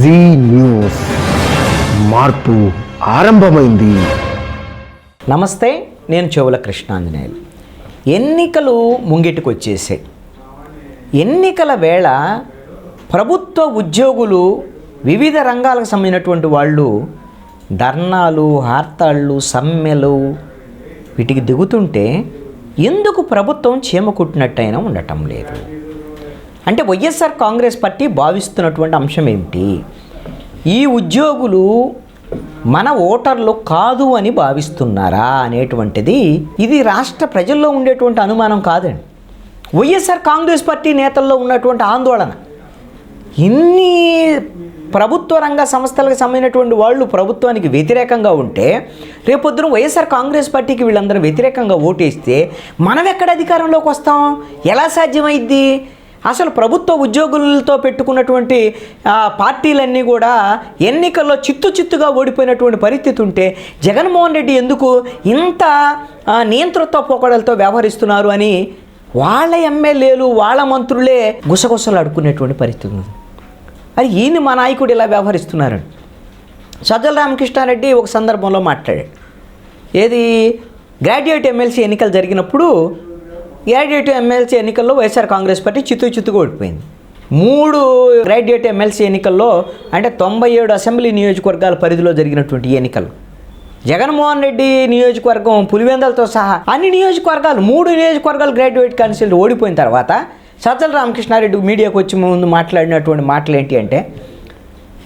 G news మార్పు ఆరంభమైంది. నమస్తే నేను చెవుల కృష్ణాంజనేయులు. ఎన్నికలు ముంగిటికి వచ్చేసాయి ఎన్నికల వేళ ప్రభుత్వ ఉద్యోగులు వివిధ రంగాలకు సంబంధించినటువంటి వాళ్ళు ధర్నాలు హార్తాళ్ళు సమ్మెలు వీటికి దిగుతుంటే ఎందుకు ప్రభుత్వం చేమకుట్టినట్టయినా ఉండటం లేదు. అంటే వైఎస్ఆర్ కాంగ్రెస్ పార్టీ భావిస్తున్నటువంటి అంశం ఏమిటి ఈ ఉద్యోగులు మన ఓటర్లు కాదు అని భావిస్తున్నారా అనేటువంటిది ఇది రాష్ట్ర ప్రజల్లో ఉండేటువంటి అనుమానం కాదండి. వైఎస్ఆర్ కాంగ్రెస్ పార్టీ నేతల్లో ఉన్నటువంటి ఆందోళన. ఇన్ని ప్రభుత్వ రంగ సంస్థలకు సంబంధించినటువంటి వాళ్ళు ప్రభుత్వానికి వ్యతిరేకంగా ఉంటే రేపొద్దున వైఎస్ఆర్ కాంగ్రెస్ పార్టీకి వీళ్ళందరూ వ్యతిరేకంగా ఓటేస్తే మనం ఎక్కడ అధికారంలోకి వస్తాం? ఎలా సాధ్యమైద్ది? అసలు ప్రభుత్వ ఉద్యోగులతో పెట్టుకున్నటువంటి పార్టీలన్నీ కూడా ఎన్నికల్లో చిత్తు చిత్తుగా ఓడిపోయినటువంటి పరిస్థితి ఉంటే జగన్మోహన్ రెడ్డి ఎందుకు ఇంత నియంతృత్వ పోకడలతో వ్యవహరిస్తున్నారు అని వాళ్ళ ఎమ్మెల్యేలు వాళ్ళ మంత్రులే గుసగుసలు అడుకునేటువంటి పరిస్థితి ఉంది. మరి ఈయన మా నాయకుడు ఇలా వ్యవహరిస్తున్నారని. సజ్జల రామకృష్ణారెడ్డి ఒక సందర్భంలో మాట్లాడాడు. ఏది గ్రాడ్యుయేట్ ఎమ్మెల్సీ ఎన్నికలు జరిగినప్పుడు గ్రాడ్యుయేట్ ఎమ్మెల్సీ ఎన్నికల్లో వైఎస్ఆర్ కాంగ్రెస్ పార్టీ చిత్తు చిత్తుగా ఓడిపోయింది. మూడు గ్రాడ్యుయేట్ ఎమ్మెల్సీ ఎన్నికల్లో అంటే తొంభై ఏడు అసెంబ్లీ నియోజకవర్గాల పరిధిలో జరిగినటువంటి ఎన్నికలు. జగన్మోహన్ రెడ్డి నియోజకవర్గం పులివెందలతో సహా అన్ని నియోజకవర్గాలు మూడు నియోజకవర్గాలు గ్రాడ్యుయేట్ కౌన్సిల్ ఓడిపోయిన తర్వాత సజ్జల రామకృష్ణారెడ్డి మీడియాకు వచ్చి ముందు మాట్లాడినటువంటి మాటలు ఏంటి అంటే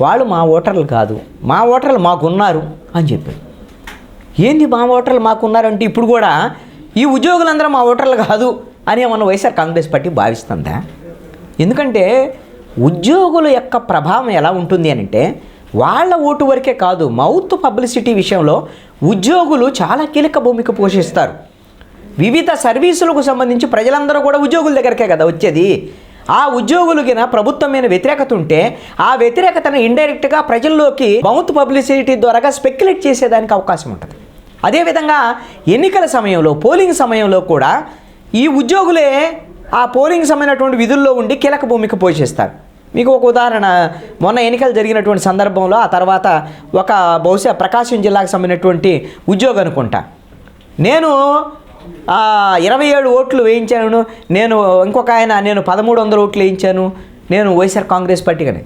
వాళ్ళు మా ఓటర్లు కాదు మా ఓటర్లు మాకున్నారు అని చెప్పారు. ఏంది మా ఓటర్లు మాకున్నారంటే ఇప్పుడు కూడా ఈ ఉద్యోగులందరూ మా ఓటర్లు కాదు అని మన వైఎస్ఆర్ కాంగ్రెస్ పార్టీ భావిస్తుందా? ఎందుకంటే ఉద్యోగుల యొక్క ప్రభావం ఎలా ఉంటుంది అని అంటే వాళ్ళ ఓటు వరకే కాదు మౌత్ పబ్లిసిటీ విషయంలో ఉద్యోగులు చాలా కీలక భూమిక పోషిస్తారు. వివిధ సర్వీసులకు సంబంధించి ప్రజలందరూ కూడా ఉద్యోగుల దగ్గరకే కదా వచ్చేది. ఆ ఉద్యోగులకి ప్రభుత్వం మీద వ్యతిరేకత ఉంటే ఆ వ్యతిరేకతను ఇండైరెక్ట్గా ప్రజల్లోకి మౌత్ పబ్లిసిటీ ద్వారా స్పెక్యులేట్ చేసేదానికి అవకాశం ఉంటుంది. అదేవిధంగా ఎన్నికల సమయంలో పోలింగ్ సమయంలో కూడా ఈ ఉద్యోగులే ఆ పోలింగ్ సంబంధించినటువంటి విధుల్లో ఉండి కీలక భూమిక పోషిస్తారు మీకు ఒక ఉదాహరణ మొన్న ఎన్నికలు జరిగినటువంటి సందర్భంలో ఆ తర్వాత ఒక బహుశా ప్రకాశం జిల్లాకు సంబంధించినటువంటి ఉద్యోగం అనుకుంటా. నేను ఇరవై ఏడు ఓట్లు వేయించాను నేను ఇంకొక ఆయన నేను పదమూడు వందల ఓట్లు వేయించాను నేను వైఎస్ఆర్ కాంగ్రెస్ పార్టీగానే.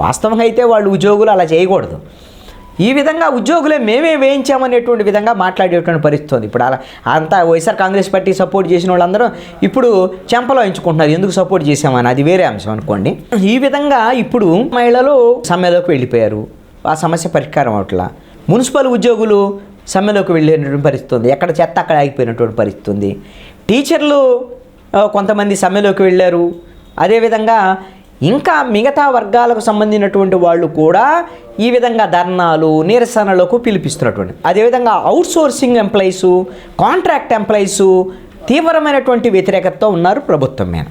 వాస్తవంగా అయితే వాళ్ళు ఉద్యోగులు అలా చేయకూడదు. ఈ విధంగా ఉద్యోగులే మేమే వేయించామనేటువంటి విధంగా మాట్లాడేటువంటి పరిస్థితి ఉంది. ఇప్పుడు అలా అంతా వైఎస్ఆర్ కాంగ్రెస్ పార్టీ సపోర్ట్ చేసిన వాళ్ళందరూ ఇప్పుడు చెంపలో ఎంచుకుంటున్నారు. ఎందుకు సపోర్ట్ చేసామని అది వేరే అంశం అనుకోండి. ఈ విధంగా ఇప్పుడు మహిళలు సమ్మెలోకి వెళ్ళిపోయారు. ఆ సమస్య పరిష్కారం అవట్లా? మున్సిపల్ ఉద్యోగులు సమ్మెలోకి వెళ్ళినటువంటి పరిస్థితి ఉంది. ఎక్కడ చెత్త అక్కడ ఆగిపోయినటువంటి పరిస్థితి ఉంది. టీచర్లు కొంతమంది సమ్మెలోకి వెళ్ళారు. అదేవిధంగా ఇంకా మిగతా వర్గాలకు సంబంధించినటువంటి వాళ్ళు కూడా ఈ విధంగా ధర్నాలు నిరసనలకు పిలిపిస్తున్నటువంటి. అదేవిధంగా outsourcing employees contract employees తీవ్రమైనటువంటి వ్యతిరేకతతో ఉన్నారు ప్రభుత్వం మీద.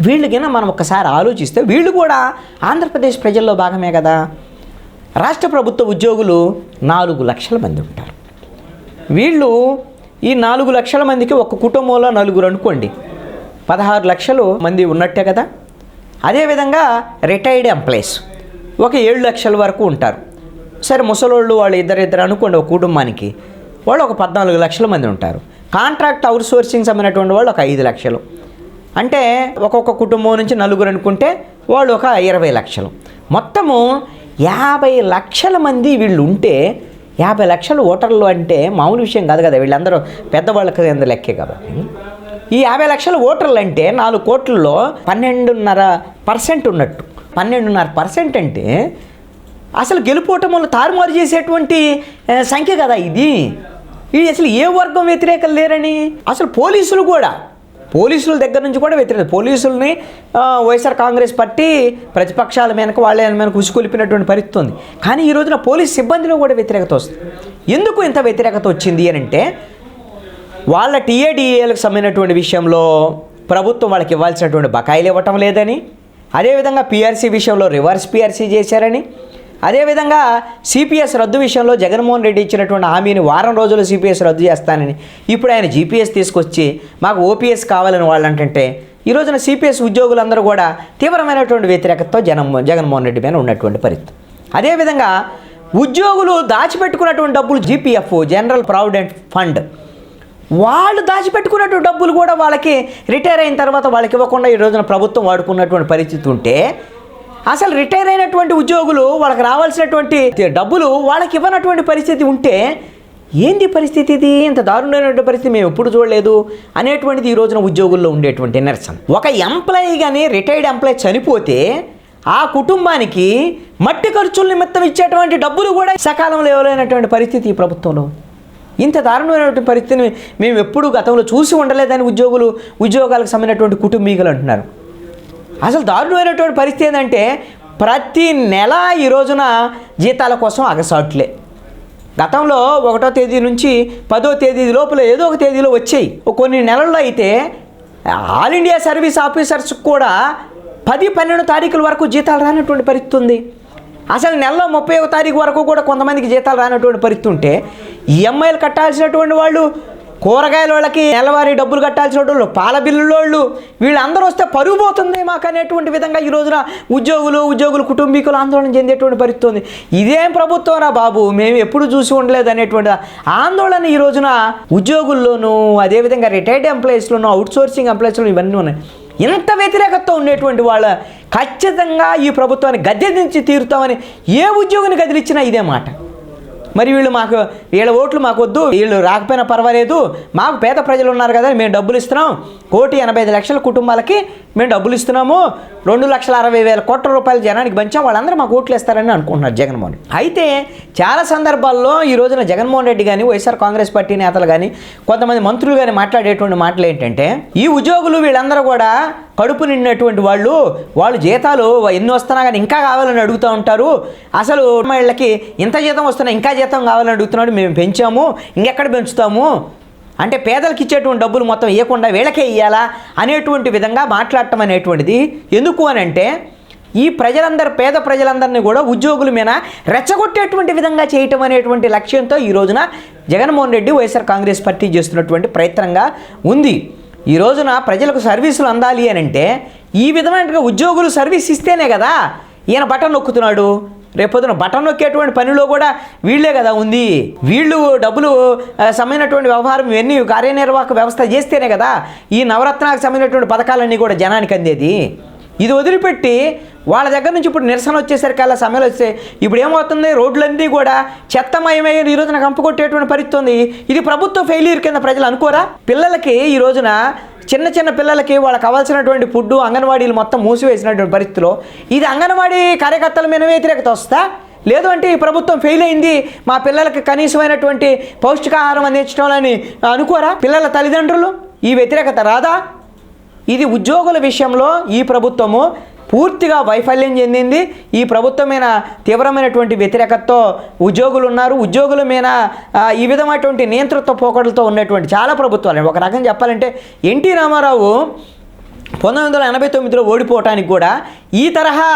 వీళ్ళకైనా మనం ఒకసారి ఆలోచిస్తే వీళ్ళు కూడా ఆంధ్రప్రదేశ్ ప్రజల్లో భాగమే కదా. రాష్ట్ర ప్రభుత్వ ఉద్యోగులు నాలుగు లక్షల మంది ఉంటారు. వీళ్ళు ఈ నాలుగు లక్షల మందికి ఒక కుటుంబంలో నలుగురు అనుకోండి. పదహారు లక్షలు మంది ఉన్నట్టే కదా. అదేవిధంగా రిటైర్డ్ ఎంప్లాయీస్ ఒక ఏడు లక్షల వరకు ఉంటారు. సరే ముసలోళ్ళు వాళ్ళు ఇద్దరిద్దరు అనుకోండి ఒక కుటుంబానికి వాళ్ళు ఒక పద్నాలుగు లక్షల మంది ఉంటారు. కాంట్రాక్ట్ అవుట్ సోర్సింగ్ సంబంధించినటువంటి వాళ్ళు ఒక ఐదు లక్షలు. అంటే ఒక్కొక్క కుటుంబం నుంచి నలుగురు అనుకుంటే వాళ్ళు ఒక ఇరవై లక్షలు. మొత్తము యాభై లక్షల మంది వీళ్ళు ఉంటే యాభై లక్షల ఓటర్లు అంటే మామూలు విషయం కాదు కదా వీళ్ళందరూ పెద్దవాళ్ళ కింద లెక్కే కాబట్టి ఈ యాభై లక్షల ఓటర్లు అంటే నాలుగు కోట్లలో పన్నెండున్నర పర్సెంట్ ఉన్నట్టు. పన్నెండున్నర పర్సెంట్ అంటే అసలు గెలుపోటములు తారుమారు చేసేటువంటి సంఖ్య కదా ఇది. ఇది అసలు ఏ వర్గం వ్యతిరేకం లేరని. అసలు పోలీసులు కూడా పోలీసుల దగ్గర నుంచి కూడా వ్యతిరేక పోలీసుల్ని వైఎస్ఆర్ కాంగ్రెస్ పార్టీ ప్రతిపక్షాల మీదకు వాళ్ళ మేనకు ఉసుకొలిపినటువంటి పరిస్థితి ఉంది. కానీ ఈ రోజున పోలీస్ సిబ్బందిలో కూడా వ్యతిరేకత వస్తుంది. ఎందుకు ఇంత వ్యతిరేకత వచ్చింది అని అంటే వాళ్ళ టీఏడిఏలకు సంబంధించినటువంటి విషయంలో ప్రభుత్వం వాళ్ళకి ఇవ్వాల్సినటువంటి బకాయిలు ఇవ్వటం లేదని అదేవిధంగా పీఆర్సీ విషయంలో రివర్స్ పీఆర్సీ చేశారని అదేవిధంగా సిపిఎస్ రద్దు విషయంలో జగన్మోహన్ రెడ్డి ఇచ్చినటువంటి హామీని వారం రోజులు సిపిఎస్ రద్దు చేస్తానని ఇప్పుడు ఆయన జీపీఎస్ తీసుకొచ్చి మాకు ఓపీఎస్ కావాలని వాళ్ళు అంటే ఈ రోజున సిపిఎస్ ఉద్యోగులందరూ కూడా తీవ్రమైనటువంటి వ్యతిరేకతతో జనం జగన్మోహన్ రెడ్డి మీద ఉన్నటువంటి పరిస్థితి. అదేవిధంగా ఉద్యోగులు దాచిపెట్టుకున్నటువంటి డబ్బులు జీపీఎఫ్ జనరల్ ప్రావిడెంట్ ఫండ్ వాళ్ళు దాచిపెట్టుకున్నటువంటి డబ్బులు కూడా వాళ్ళకి రిటైర్ అయిన తర్వాత వాళ్ళకి ఇవ్వకుండా ఈ రోజున ప్రభుత్వం వాడుకున్నటువంటి పరిస్థితి ఉంటే అసలు రిటైర్ అయినటువంటి ఉద్యోగులు వాళ్ళకి రావాల్సినటువంటి డబ్బులు వాళ్ళకి ఇవ్వనటువంటి పరిస్థితి ఉంటే ఏంది పరిస్థితి ఇది? ఇంత దారుణమైనటువంటి పరిస్థితి మేము ఎప్పుడు చూడలేదు అనేటువంటిది ఈ రోజున ఉద్యోగుల్లో ఉండేటువంటి నిరసన. ఒక ఎంప్లాయీ కానీ రిటైర్డ్ ఎంప్లాయీ చనిపోతే ఆ కుటుంబానికి మట్టి ఖర్చుల నిమిత్తం ఇచ్చేటువంటి డబ్బులు కూడా సకాలంలో ఇవ్వలేనటువంటి పరిస్థితి ఈ ప్రభుత్వంలో. ఇంత దారుణమైనటువంటి పరిస్థితిని మేము ఎప్పుడూ గతంలో చూసి ఉండలేదని ఉద్యోగులు ఉద్యోగాలకు సంబంధించినటువంటి కుటుంబీకులు అంటున్నారు. అసలు దారుణమైనటువంటి పరిస్థితి ఏంటంటే ప్రతి నెల ఈ రోజున జీతాల కోసం అగసాట్లే. గతంలో ఒకటో తేదీ నుంచి పదో తేదీ లోపల ఏదో ఒక తేదీలో వచ్చాయి. కొన్ని నెలల్లో అయితే ఆల్ ఇండియా సర్వీస్ ఆఫీసర్స్ కూడా పది పన్నెండు తారీఖుల వరకు జీతాలు రానటువంటి పరిస్థితి ఉంది. అసలు నెలలో ముప్పై ఒక తారీఖు వరకు కూడా కొంతమందికి జీతాలు రానటువంటి పరిస్థితి ఉంటే ఈఎంఐలు కట్టాల్సినటువంటి వాళ్ళు కూరగాయల వాళ్ళకి నెలవారీ డబ్బులు కట్టాల్సిన వాళ్ళు పాల బిల్లులోళ్ళు వీళ్ళందరూ వస్తే పరుగు పోతుంది మాకు అనేటువంటి విధంగా ఈ రోజున ఉద్యోగులు ఉద్యోగులు కుటుంబీకులు ఆందోళన చెందేటువంటి పరిస్థితి ఉంది. ఇదేం ప్రభుత్వం రా బాబు? మేము ఎప్పుడు చూసి ఉండలేదు అనేటువంటి ఆందోళన ఈ రోజున ఉద్యోగుల్లోనూ అదేవిధంగా రిటైర్డ్ ఎంప్లాయీస్లోనూ అవుట్ సోర్సింగ్ ఎంప్లాయీస్లో ఇవన్నీ ఉన్నాయి. ఇంత వ్యతిరేకత ఉండేటువంటి వాళ్ళ ఖచ్చితంగా ఈ ప్రభుత్వాన్ని గద్దె నుంచి తీరుతామని ఏ ఉద్యోగిని గదిలిచ్చినా ఇదే మాట. మరి వీళ్ళు మాకు వీళ్ళ ఓట్లు మాకు వద్దు వీళ్ళు రాకపోయినా పర్వాలేదు మాకు పేద ప్రజలు ఉన్నారు కదా మేము డబ్బులు ఇస్తున్నాం కోటి ఎనభై ఐదు లక్షల కుటుంబాలకి మేము డబ్బులు ఇస్తున్నాము రెండు లక్షల అరవై వేల కోట్ల రూపాయలు జనానికి పంచాం వాళ్ళందరూ మాకు ఓట్లు ఇస్తారని అనుకుంటున్నారు జగన్మోహన్ రెడ్డి. అయితే చాలా సందర్భాల్లో ఈ రోజున జగన్మోహన్ రెడ్డి కానీ వైఎస్ఆర్ కాంగ్రెస్ పార్టీ నేతలు కానీ కొంతమంది మంత్రులు కానీ మాట్లాడేటువంటి మాటలు ఏంటంటే ఈ ఉద్యోగులు వీళ్ళందరూ కూడా కడుపు నిండినటువంటి వాళ్ళు వాళ్ళు జీతాలు ఎన్ని వస్తున్నా కానీ ఇంకా కావాలని అడుగుతూ ఉంటారు. అసలు వీళ్ళకి ఇంత జీతం వస్తున్నా ఇంకా జీతం కావాలని అడుగుతున్నాడు మేము పెంచాము ఇంకెక్కడ పెంచుతాము? అంటే పేదలకు ఇచ్చేటువంటి డబ్బులు మొత్తం ఇవ్వకుండా వీళ్ళకే ఇవ్వాలా అనేటువంటి విధంగా మాట్లాడటం అనేటువంటిది ఎందుకు అని అంటే ఈ ప్రజలందరూ పేద ప్రజలందరినీ కూడా ఉద్యోగుల మీద రెచ్చగొట్టేటువంటి విధంగా చేయటం అనేటువంటి లక్ష్యంతో ఈ రోజున జగన్మోహన్ రెడ్డి వైఎస్ఆర్ కాంగ్రెస్ పార్టీ చేస్తున్నటువంటి ప్రయత్నంగా ఉంది. ఈ రోజున ప్రజలకు సర్వీసులు అందాలి అని అంటే ఈ విధమైనటువంటి ఉద్యోగులు సర్వీస్ ఇస్తేనే కదా ఈయన బటన్ నొక్కుతున్నాడు. రేపొద్దున బటన్ నొక్కేటువంటి పనిలో కూడా వీళ్ళే కదా ఉంది. వీళ్ళు డబ్బులు సమైనటువంటి సంబంధించినటువంటి వ్యవహారం ఇవన్నీ కార్యనిర్వాహక వ్యవస్థ చేస్తేనే కదా ఈ నవరత్నాలకు సంబంధించినటువంటి పథకాలన్నీ కూడా జనానికి అందేది. ఇది వదిలిపెట్టి వాళ్ళ దగ్గర నుంచి ఇప్పుడు నిరసన వచ్చేసరికి అలా సమయాలు వస్తే ఇప్పుడు ఏమవుతుంది? రోడ్లన్నీ కూడా చెత్తమయమై ఈ రోజున కంపుకొట్టేటువంటి పరిస్థితి ఉంది. ఇది ప్రభుత్వ ఫెయిల్యూర్ కింద ప్రజలు అనుకోరా? పిల్లలకి ఈ రోజున చిన్న చిన్న పిల్లలకి వాళ్ళకి కావాల్సినటువంటి ఫుడ్ అంగన్వాడీలు మొత్తం మూసివేసినటువంటి పరిస్థితిలో ఇది అంగన్వాడీ కార్యకర్తల మీద వ్యతిరేకత వస్తా లేదు అంటే ఈ ప్రభుత్వం ఫెయిల్ అయింది. మా పిల్లలకి కనీసమైనటువంటి పౌష్టికాహారం అందించడం అనుకోరా పిల్లల తల్లిదండ్రులు? ఈ వ్యతిరేకత రాదా? ఇది ఉద్యోగుల విషయంలో ఈ ప్రభుత్వము పూర్తిగా వైఫల్యం చెందింది. ఈ ప్రభుత్వం మీద తీవ్రమైనటువంటి వ్యతిరేకతతో ఉద్యోగులు ఉన్నారు ఉద్యోగుల మీద ఈ విధమైనటువంటి నియంతృత్వ పోకడలతో ఉన్నటువంటి చాలా ప్రభుత్వాలు. ఒక రకంగా చెప్పాలంటే ఎన్టీ రామారావు పంతొమ్మిది వందల ఎనభై తొమ్మిదిలో ఓడిపోవటానికి కూడా ఈ తరహా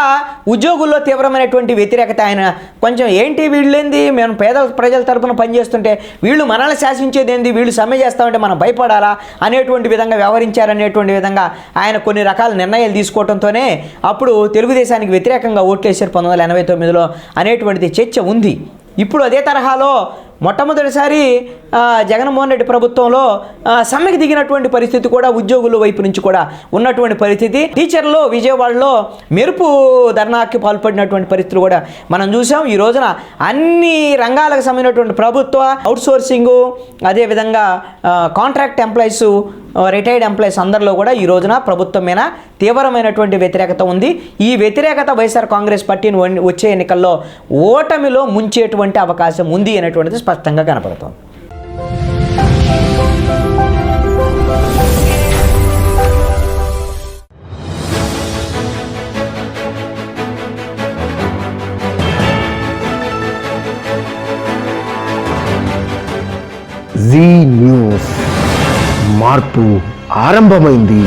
ఉద్యోగుల్లో తీవ్రమైనటువంటి వ్యతిరేకత ఆయన కొంచెం ఏంటి వీళ్ళేంది? మేము పేద ప్రజల తరపున పనిచేస్తుంటే వీళ్ళు మనల్ని శాసించేది ఏంది? వీళ్ళు సమ్మె చేస్తామంటే మనం భయపడాలా? అనేటువంటి విధంగా వ్యవహరించారనేటువంటి విధంగా ఆయన కొన్ని రకాల నిర్ణయాలు తీసుకోవడంతోనే అప్పుడు తెలుగుదేశానికి వ్యతిరేకంగా ఓట్లేశారు పంతొమ్మిది వందల ఎనభై తొమ్మిదిలో అనేటువంటిది చర్చ ఉంది. ఇప్పుడు అదే తరహాలో మొట్టమొదటిసారి జగన్మోహన్ రెడ్డి ప్రభుత్వంలో సమ్మెకి దిగినటువంటి పరిస్థితి కూడా ఉద్యోగుల వైపు నుంచి కూడా ఉన్నటువంటి పరిస్థితి. టీచర్లు విజయవాడలో మెరుపు ధర్నాకి పాల్పడినటువంటి పరిస్థితులు కూడా మనం చూసాం. ఈ రోజున అన్ని రంగాలకు సంబంధించినటువంటి ప్రభుత్వ అవుట్సోర్సింగు అదేవిధంగా కాంట్రాక్ట్ ఎంప్లాయీస్ రిటైర్డ్ ఎంప్లాయీస్ అందరిలో కూడా ఈ రోజున ప్రభుత్వం మీద తీవ్రమైనటువంటి వ్యతిరేకత ఉంది. ఈ వ్యతిరేకత వైఎస్ఆర్ కాంగ్రెస్ పార్టీని వచ్చే ఎన్నికల్లో ఓటమిలో ముంచేటువంటి అవకాశం ఉంది అనేటువంటిది స్పష్టంగా కనపడుతోంది. మార్పు ఆరంభమైంది.